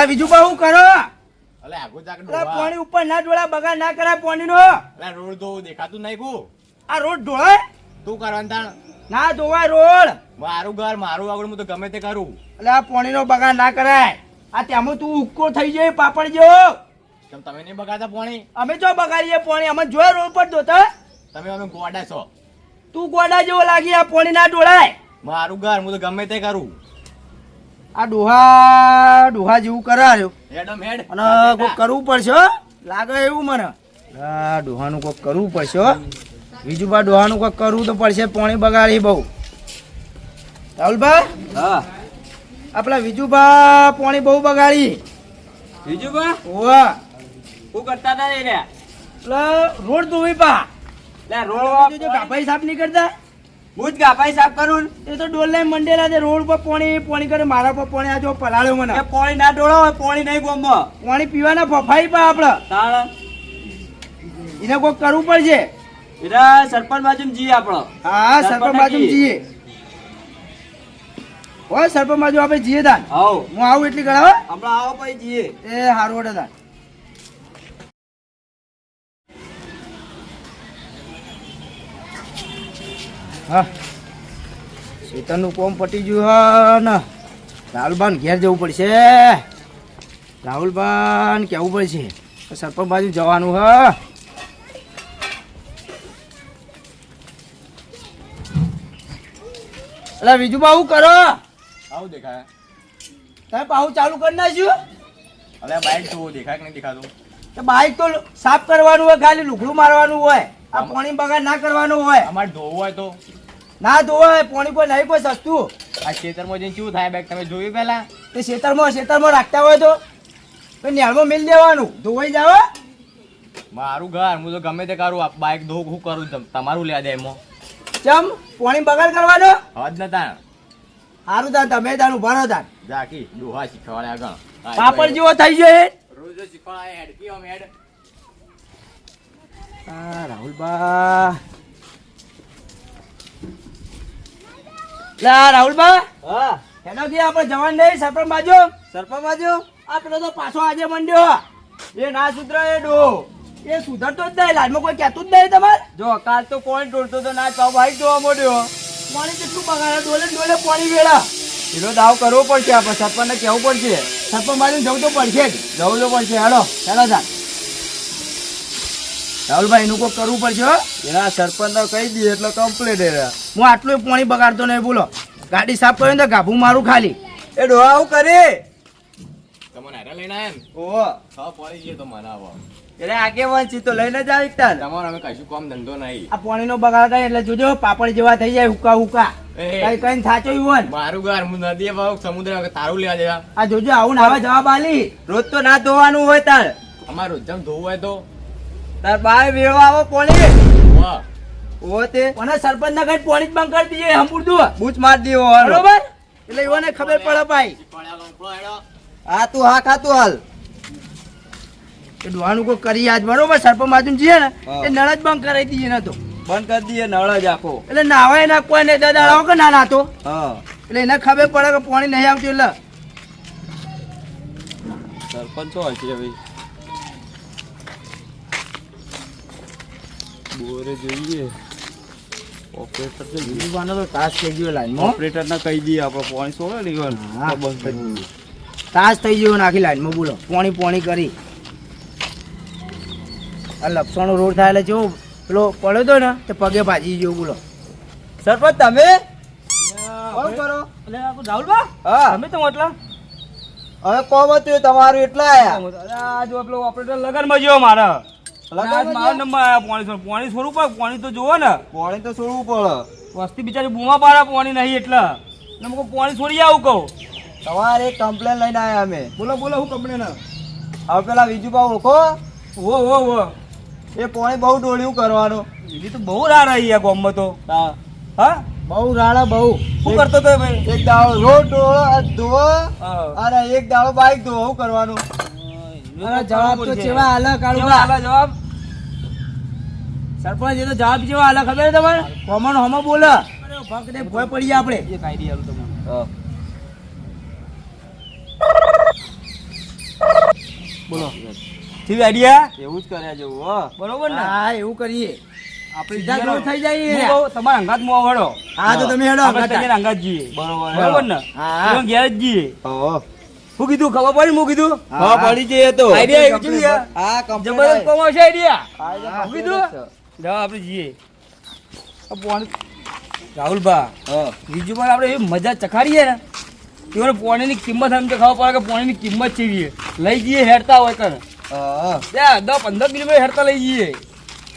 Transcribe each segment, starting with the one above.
એટલે બીજું બા હું કરો? અલે આગો જાક. પાણી ઉપર ના ડોળા બગાડ ના કરાય પાણીનો. અલે રોડ તો દેખાતું નહીં કુ. આ રોડ ઢોળાય તું કરવાનું તાણ? ના ધોવાય રોડ. મારું ઘર મારું આગળ હું તો ગમે તે કરું. એટલે આ પાણીનો બગાડ ના કરાય. આ તેમાં તું ઉક્કો થઈ જાય પાપડ જેવો. કેમ તમે નહીં બગાડતા પાણી? અમે જો બગાડીએ પાણી અમે જોયે રોડ પર ધોતા તમે અમે ગોડા છો. તું ગોડા જેવો લાગી આ પાણી ના ડોળાય મારું ઘર હું તો ગમે તે કરું. આ ડોહા ડોહા જેવું કરાયો. હેડમ હેડ. અને કોક કરવું પડશે લાગે એવું મને. આ ડોહાનું કોક કરવું પડશે. બીજું બા ડોહાનું કોક કરવું તો પડશે પાણી બગાડી બહુ. રાહુલભાઈ હા. આપણા વિજુભા પાણી બહુ બગાડી. વિજુભા? ઓવા શું કરતા હતા એ રહ્યા? રોડ ધોવી પા રોડ સાફ નહીં કરતા હું જ ગાભાઈ સાફ કરું એ તો ડોલ લઈ મંડેલા છે રોડ પર પોણી પોણી કરે મારા પર પોણી આજો પલાળ્યો મને. એ પાણી ના ડોળો પાણી નહીં ગોમ. પોણી પીવાના ફફાઈ પા આપણે તાણ. એને કોક કરવું પડશે. એટલે સરપંચ બાજુ જઈએ આપણો હા સરપંચ બાજુ. જઈએ. હોય સરપંચ બાજુ આપણે જઈએ તાન હું આવું એટલી કરાવો હમણાં આવો પછી જઈએ. એ હારું વડે તાન હા. શેતરનું કોમ પટી ગયું હા ને રાહુલબાન ઘેર જવું પડશે. રાહુલબાન કહેવું પડશે. સરપંચ બાજુ જવાનું હ. અરે બીજું બાવું કરો. આવું દેખાય. તમે પાવું ચાલુ કરી નાખ્યું? અરે બાઈક તો દેખાય કે નહીં દેખાતું? તો બાઈક તો સાફ કરવાનું હોય ખાલી લુગડું મારવાનું હોય. આ પાણી બગાડ ના કરવાનું હોય. અમારે ધોવું હોય તો. ના ધોવાય પાણી કોઈ નહીં કોઈ સસ્તું. આ ખેતરમાં જઈને શું થાય બેગ? તમે જોયું પહેલા? તે ખેતરમાં ખેતરમાં રાખતા હોય તો. તો નેળમાં મિલ દેવાનું. ધોવાઈ જાવ મારું ઘર હું તો ગમે તે કરું. બાઇક બાઈક ધો હું કરું તમ- તમારું લે દે એમાં. ચમ પાણી બગાડ કરવાનો? હદ ન તાણ. સારું તાર તમે તાણ ઊભા રહો તાણ. જાકી ડોહા શીખવાડે આગળ. પાપડ જેવો થઈ ગયો રોજ શીખવાડે હેડ કયો હેડ. આ રાહુલબા. લા રાહુલબા હા. આપણે જવાન નહીં સરપંચ બાજુ. સરપંચ બાજુ? આ પેલો તો પાછો આજે મંડ્યો. એ ના સુધરે એ ડો. એ સુધરતો જ નહીં લાલમાં કોઈ કહેતું જ નહીં તમારે? જો કાલ તો કોણ તોડતો તો ના પાવ ભાઈ જોવા મળ્યો. પાણી કેટલું બગાડે ડોલે ડોલે પાણી વેળા. એનો દાવ કરવો પડશે આપણે સરપંચને કહેવું પડશે. સરપંચ બાજુ જવું તો પડશે જ. જવું તો પડશે હાલો હેલો તા રાહુલભાઈ એનું કોઈ કરવું પડશે હો. એના સરપંચ કહી દઈએ એટલે કમ્પ્લીટ હું આટલું પાણી બગાડતો નહીં બોલો. ગાડી સાફ કર્યો ને તો ગાભું મારું ખાલી. એ ડોહા આવું કરે. તમને હેરા લઈને આયા ને? ઓહો. તો મને આવો. એટલે આગેવાન છે તો લઈને જ આવી તાર. તમારે અમે કશું કામ ધંધો નહીં. આ પાણીનો બગાડ થાય એટલે જોજો પાપડ જેવા થઈ જાય હુકા હુકા એ. કઈ કઈ થાચો હોય મારું ઘર હું નદી ભાવ સમુદ્ર તારું લેવા દેવા આ જોજો આવું ને આવા જવાબ આલી. રોજ તો ના ધોવાનું હોય તાર. અમારું જેમ ધોવું હોય તો તાર બાય વેળવા આવો પોણી. વાહ. ઓ તે. અને સરપંચ ના કઈ પાણી બંધ કરી દઈએ હંપુરતું બૂચ માર દેવો બરોબર? એટલે ઈઓને ખબર પડે ભાઈ. હા તું હા ખાતું હાલ. એ ડોહાનું કોઈ કરી આજ બરોબર? સરપંચ બાજુ જીએ ને એ નળ જ બંધ કરાવી દઈએ ને તો. બંધ કરી દઈએ નળ જ આખો. એટલે નાવાય ના કોઈ ને દાદા આવો કે ના નાતો? હા. એટલે એને ખબર પડે કે પાણી નહીં આવતું એટલે. સરપંચ હોય છે ભાઈ? બોરે જોઈએ. ઓપરેટર છે યુવાનો તો તાસ થઈ ગયો લાઈનમાં ઓપરેટર ને કહી દઈએ આપણે પોણી છોડે ને ઈવન. બંધ કરી દઈએ. તાસ થઈ ગયો નાખી લાઈનમાં બોલો. પોણી પોણી કરી. આ લપસણો રોડ થાય એટલે જેવો પેલો પડ્યો તો ને તે પગે ભાજી ગયો બોલો. સરપંચ તમે? કોણ કરો? હા. તમે તો એટલા હવે કોમ હતું તમારું એટલા આયા. આ જો પેલો ઓપરેટર લગનમાં ગયો મારા. મારો નંબર આયા પોણી પાણી છોડવું પડે પોણી તો જોવો ને. પોણી તો છોડવું પડે વસ્તી બિચારી બૂમા પાડે પોણી નહીં એટલે. ને પોણી છોડી આવું કહું. સવારે એક કમ્પ્લેન લઈને આવ્યા અમે. બોલો બોલો હું કમ્પ્લેન હવે પેલા બા ઓળખો ઓ ઓ ઓ એ પોણી બહુ ડોળ્યું કરવાનું. બીજી તો બહુ રાહ રહી આ ગામમાં તો. હા. હા? બહુ રાડા બહુ. શું કરતો તો ભાઈ? એક દાડો રોડ ડોળો ધોવો. અને એક દાડો બાઈક ધોવો કરવાનું. જવાબ તો હાલે કેવા જવાબ? સરપંચ એ તો જવાબ જેવા હાલે ખબર તમારે કોમન હમો બોલે. ભક્ત ને ભોય પડીએ આપણે. એ કાઢી આલું તમને. બોલો. ઠીક આઈડિયા એવું જ કર્યા જેવું હો. બરોબર ને? હા એવું કરીએ. આપણે સીધા થઈ તમારા અંગાતમાં વળો. હા તો તમે હેડો અંગાત. તઈને અંગાત જઈએ. બરોબર બરોબર ને? હા. તમે ઘેર જ જઈએ. હો શું કીધું? ખબર પડી હું કીધું? હા પડી જઈએ તો. આઈડિયા હા જબરદસ્ત કોમ આઈડિયા કીધું? જાઓ આપણે જઈએ. રાહુલભા હા. બીજું પણ આપણે એવી મજા ચખાડીએ ને એઓને પોણીની કિંમત સમજે ખબર પડે કે પોણીની કિંમત છે. લઈ જઈએ હેરતા હોય કર હા. દસ પંદર કિલોમીટર હેરતા લઈ જઈએ.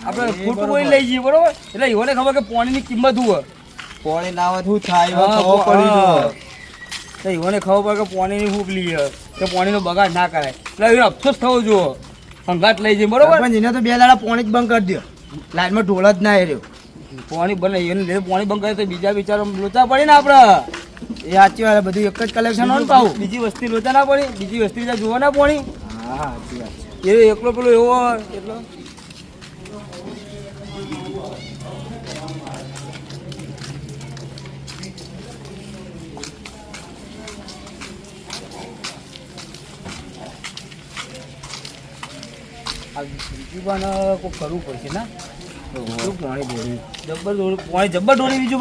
આપણે ખોટું બોલી લઈ જઈએ બરોબર? એટલે એઓને ખબર કે પોણીની કિંમત હોય. પોણી ના હોય શું થાય. તો એઓને ખબર પડે કે પોણીની ભૂખ લઈએ કે પોણીનો બગાડ ના કરાય. એટલે એને અફસોસ થવો જોઈએ. સંઘાત લઈ જઈએ બરોબર? એને તો બે દાડા પોણી જ બંધ કરી દો લાઈનમાં ઢોળ જ ના રહ્યો પોણી બને એને પાણી બંધ કરે તો બીજા બિચારો લોચા પડે ને આપણે એ સાચી વાત બધું એક જ કલેક્શન હોય ને પાવું બીજી વસ્તી લોચા ના પડી બીજી વસ્તી બીજા જોવા ના પાણી હા સાચી વાત એ એકલો પેલો એવો એટલો આ બીજું પણ કરવું પડશે ના? કેટલું પોણી દોડ્યું જબ્બર દોડી પોણી જબ્બર દોડી બીજું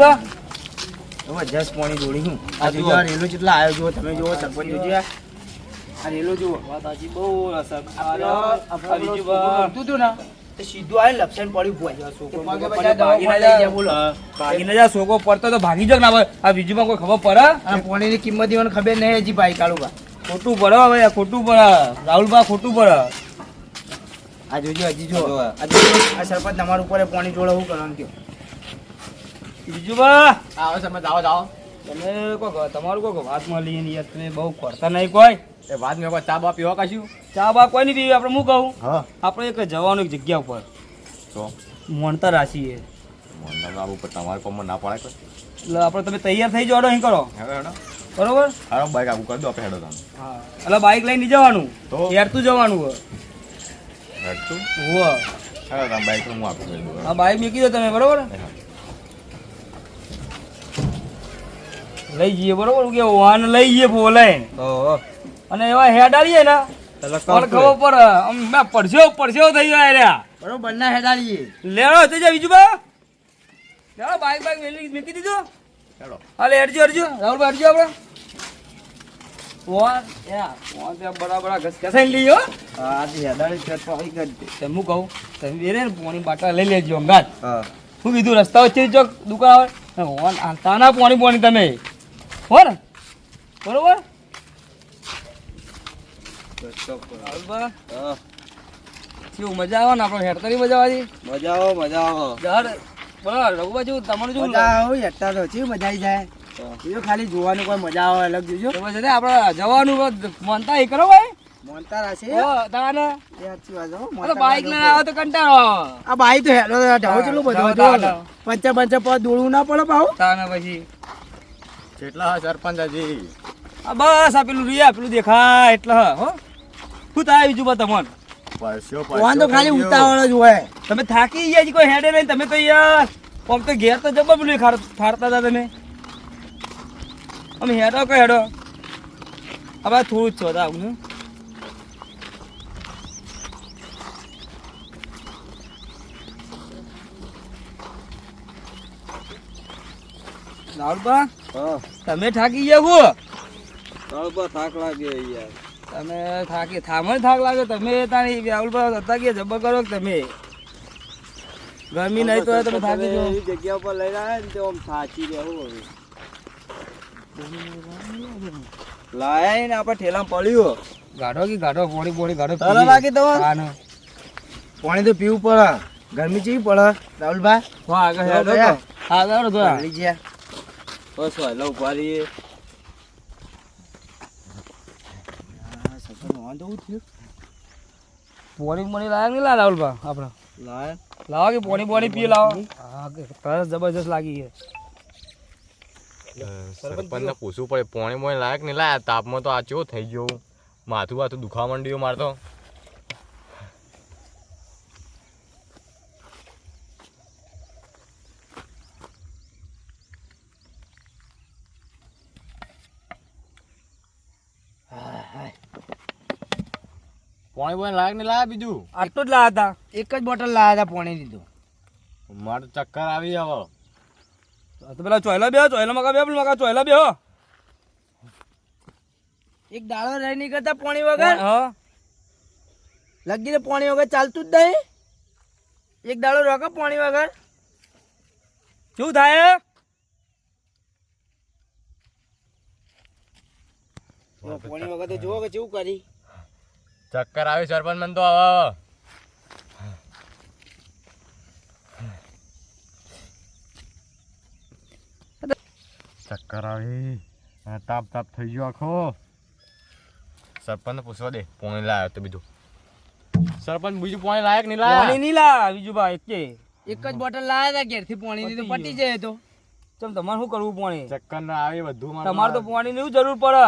જબરજસ્ત પોણી દોડી હું. આ આ જુઓ. જુઓ રેલો કેટલા આવ્યો જુઓ તમે જુઓ સરપંચ જોજો આ. આ રેલો જુઓ. વાત સાચી બહુ અસર આપણે બીજું બા ને સીધું આવીને લપસણ પડ્યું ભાગી ના જાય. પડતો તો ભાગી જ ના આ બીજું કોઈ ખબર પડે? અને પોણીની કિંમત ખબર નહીં હજી ભાઈ કાળુબા. ખોટું પડે હવે ખોટું પડે. રાહુલબા ખોટું પડે. આ જોજો હજી જો. આ જોજો, આ સરપંચ તમારા ઉપર પાણી જોડે શું કરવાનું કયો? બીજું બા આવો સરપંચ આવો જાઓ. તમે કોક તમારું કોક વાત મળી ને યાર તમે બહુ કરતા નહીં કોઈ. એ વાત મેં કોઈ ચા બા પીવા કાશું? ચા બા કોઈ નહીં પીવી આપણે હું કહું? હા. આપણે એક જવાનું એક જગ્યા ઉપર. તો? મોણતા રાશીએ મને લાવું પર તમારે કોમમાં ના પડે એટલે આપણે તમે તૈયાર થઈ જાઓ અહીં કરો. હેડો બરોબર? હારો બાઈક આગું કરી દો આપણે હેડો તમે. હા. એટલે બાઇક લઈને જવાનું. તો? હેરતું જવાનું હોય હેડતું હોવ હેડો તમે બાઈક હું આપી દઉં આ બાઇક મૂકી દો તમે બરોબર? લઈ જઈએ બરોબર? કે વાહન લઈ જઈએ ઓહો. અને એવા હેડ આવીએ ને એટલે પણ complete. ખબર પડે? આમ મેં પડછેવો પડછેવો થઈ ગયા રહ્યા બરોબર ના હેડ આવીએ લેડો થઈ જાય બીજું બા. લેડો બાઈક બાઈક મેલી મૂકી દીધો હેડો હાલે હેડજો હેડજો. રાહુલભાઈ હેડજો આપણે. ફોન ફોન ત્યાં બરાબર આ ઘસ ઘસાઈને લઈએ હો તો આવી કરી દે. તમે કહું તમે બેરે પોણી બાટલા લઈ લેજો અંગાત શું કીધું રસ્તા વચ્ચે ચોક દુકાન આવે? હોન આલતાના પોણી પોણી તમે. હો ને બરોબર. કેવું મજા આવે ને આપણે હેડતરી મજા આવે મજા આવો. મજા આવો બરાબર રઘુભાઈ જેવું તમારું જેવું મજા આવે હેઠતા તો મજા આવી જાય? તો ખાલી જોવાનું કોઈ મજા આવે અલગ જોજો. આપણે જવાનું મનતા એ કરો ભાઈ. મોનતા રહેશે. તાને. સાચી વાત હો, મોનતા બાઈક. લઈને આવે તો કંટાળો આ બાઈ તો બધું. ઢાળો. પંચે પંચે પદ દોડવું ના પડે તાને પછી. કેટલા સરપંચ હજી. આ બસ આ પેલું રિયા પેલું દેખાય એટલે હો શું થાય બીજું બા તમને તો ખાલી ઉતાવળ જ હોય. તમે થાકી ગયા કોઈ હેડે નહીં તમે તો યાર આમ તો ઘેર તો જબર પેલું ફાડતા હતા તમે. અમે હેડો કઈ હેડો. હવે થોડું જ છો આવું રાહુલભા તમે થાકી ગયા હો? રાહુલભા થાક લાગ્યો યાર. તમે થાકી થામે થાક લાગે. તમે તાણી રાહુલભા હતા કે જબર કરો તમે? ગરમી નહીં તો તમે થાકી જાઓ. જગ્યા ઉપર લઈ રહ્યા ને તો આમ સાચી રહેવું હવે. લાયા ને આપણે ઠેલા પડ્યું ગાઢો કે ગાઢો? પોણી પોણી ગાઢો પીએ. લાગી? હા પાણી તો પીવું પડે. ગરમી ચેવી પડે? રાહુલભાઈ હો, આગળ હેડો આગળ તો. આવી ગયા. બસ હોય લઉં થયું? પોણી મને લાયા નહીં લાયા રાહુલભાઈ આપણે લાયા. લાવો કે પોણી પોણી પી લાવો. હા તરસ જબરજસ્ત લાગી છે. સરપંચને પૂછવું પડે. પોણી મોણી લાયક નહીં. લાયા તાપમાં તો આ ચેવો થઈ ગયો. માથું બાથું દુખા માંડ્યું મારતો પોણી પોણી લાયક નહીં લાયા બીજું? આટલું જ લાયા હતા. એક જ બોટલ લાવ્યા હતા પોણી દીધું મારે ચક્કર આવી હવે તો પેલા ચોયલા બે ચોયલા મકા બે મકા ચોયલા બે એક દાડો રહી નીકળતા કરતા પાણી વગર? હા. લગી પોણી પાણી વગર ચાલતું જ નહીં? એક દાડો રોકો પાણી વગર? શું થાય? પાણી વગર તો જુઓ કે કેવું કરી. ચક્કર આવી સરપંચ મને તો હવે ચક્કર આવી. તાપ તાપ થઈ ગયો આખો. સરપંચ પૂછવા દે પોણી લાયો તો બીજું. સરપંચ બીજું પોણી લાયક નહીં લાયા? પોણી નહીં લાયા બીજું ભાઈ એક કે. એક જ બોટલ લાયા હતા ઘેરથી પોણી ની તો પટી જાય તો. ચમ તમારે શું કરવું પોણી? ચક્કર ના આવે બધું મારે તમારે તો પોણી ની જરૂર પડે.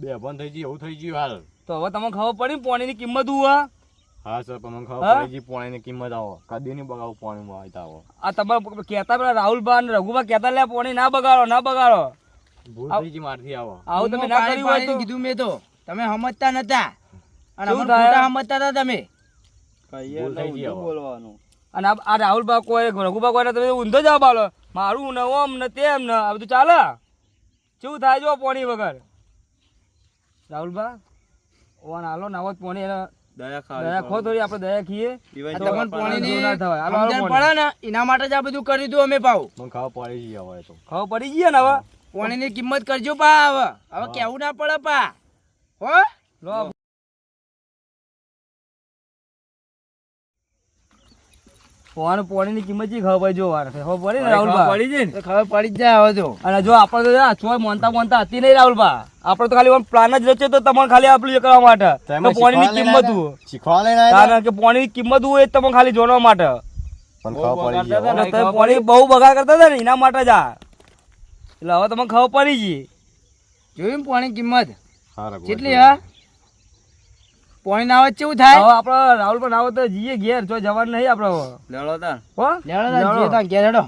બે બંધ થઈ ગઈ એવું થઈ ગયું હાલ. તો હવે તમને ખબર પડી પોણી ની કિંમત હું હા સર પણ મને ખબર પડી ગઈ પાણીની કિંમત આવો. કદી નહીં પાણી માં આવતા આવો. આ તમે કહેતા પેલા રાહુલભા અને રઘુભા કહેતા લે પાણી ના બગાડો ના બગાડો. ભૂલ થઈ ગઈ મારથી આવો. આવું તમે ના કર્યું હોય તો. કીધું મેં તો. તમે સમજતા નતા. અને ખોટા સમજતા હતા તમે. ગઈ અને આ આ રાહુલભા કોઈ રઘુભા કોઈ તમે ઊંધો જવાબ આલો. મારું ને ઓમ ને તેમ ને આ બધું ચાલે? શું થાય જો પોણી વગર? રાહુલભા ઓન આલો નાવો જ પાણી એને દયા ખો થોડી આપણે દયા ખીએ. તમને ના થવાય. સમજણ પાણી. પડે ને? એના માટે જ આ બધું કર્યું હતું અમે પાવ મને પડી ગયા હવે તો. ખબર પડી ગઈ ને હવે? પાણીની કિંમત કરજો પા હવે. હવે કેવું ના પડે પા? હો? લો. પાણી પાણીની કિંમત ચી ખબર જો વાર ખબર પડી ને રાહુલભા? પડી તો ખબર પડી જ જાય હવે તો. અને જો આપણે તો આ ચોય મોનતા મોનતા હતી નહીં રાહુલભા. આપણે તો ખાલી પ્લાન જ રચ્યો તો તમારે ખાલી આપણું કરવા માટે. તો પાણીની કિંમત હું શીખવા લઈને કારણ કે પાણીની કિંમત હોય એ તમને ખાલી જોડવા માટે. પોણી બહુ બગાડ કરતા હતા ને એના માટે જ આ. એટલે હવે તમને ખબર પડી ગઈ. જોયું ને પાણી કિંમત? હા, કેટલી હા? પાણી ના આવે કેવું થાય? હવે આપણે રાહુલ પણ આવો તો જઈએ ઘેર જો જવાનું નહીં આપણે. લેડો તાર હો? લેવડો તાર, જઈએ તાર ઘેર હેડો.